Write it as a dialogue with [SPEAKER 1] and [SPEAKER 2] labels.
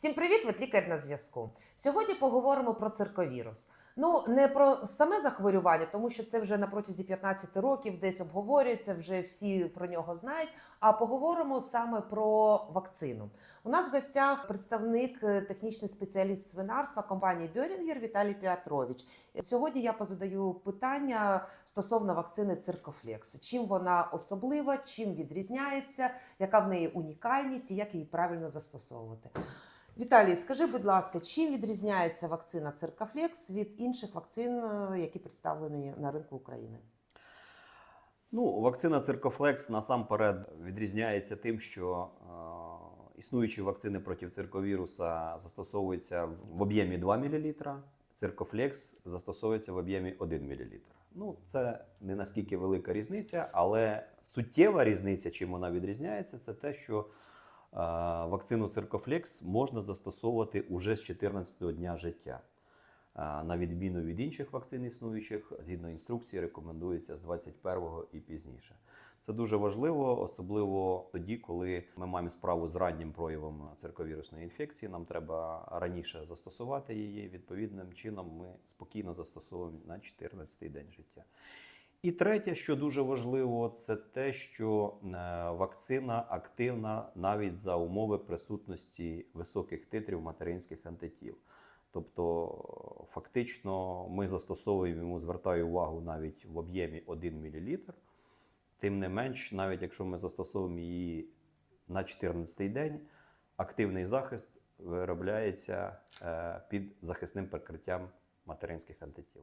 [SPEAKER 1] Всім привіт, ветлікар на зв'язку. Сьогодні поговоримо про цирковірус. Ну не про саме захворювання, тому що це вже на протязі 15 років десь обговорюється, вже всі про нього знають. А поговоримо саме про вакцину. У нас в гостях представник е, технічний спеціаліст свинарства компанії Бьорінгер Віталій Піатрович. Сьогодні я позадаю питання стосовно вакцини Циркофлекс. Чим вона особлива, чим відрізняється, яка в неї унікальність і як її правильно застосовувати. Віталій, скажи, будь ласка, чим відрізняється вакцина Циркофлекс від інших вакцин, е, які представлені на ринку України?
[SPEAKER 2] Ну, вакцина Циркофлекс насамперед відрізняється тим, що е, існуючі вакцини проти цирковіруса застосовуються в об'ємі 2 мл, Циркофлекс застосовується в об'ємі 1 мл. Ну, це не наскільки велика різниця, але суттєва різниця, чим вона відрізняється, це те, що е, вакцину Циркофлекс можна застосовувати уже з 14-го дня життя. На відміну від інших вакцин існуючих, згідно інструкції, рекомендується з 21-го і пізніше. Це дуже важливо, особливо тоді, коли ми маємо справу з раннім проявом цирковірусної інфекції. Нам треба раніше застосувати її. Відповідним чином ми спокійно застосовуємо на 14-й день життя. І третє, що дуже важливо, це те, що е, вакцина активна навіть за умови присутності високих титрів материнських антитіл. Тобто, фактично, ми застосовуємо звертаю увагу навіть в об'ємі 1 мл. Тим не менш, навіть якщо ми застосовуємо її на 14-й день, активний захист виробляється е, під захисним прикриттям материнських антитіл.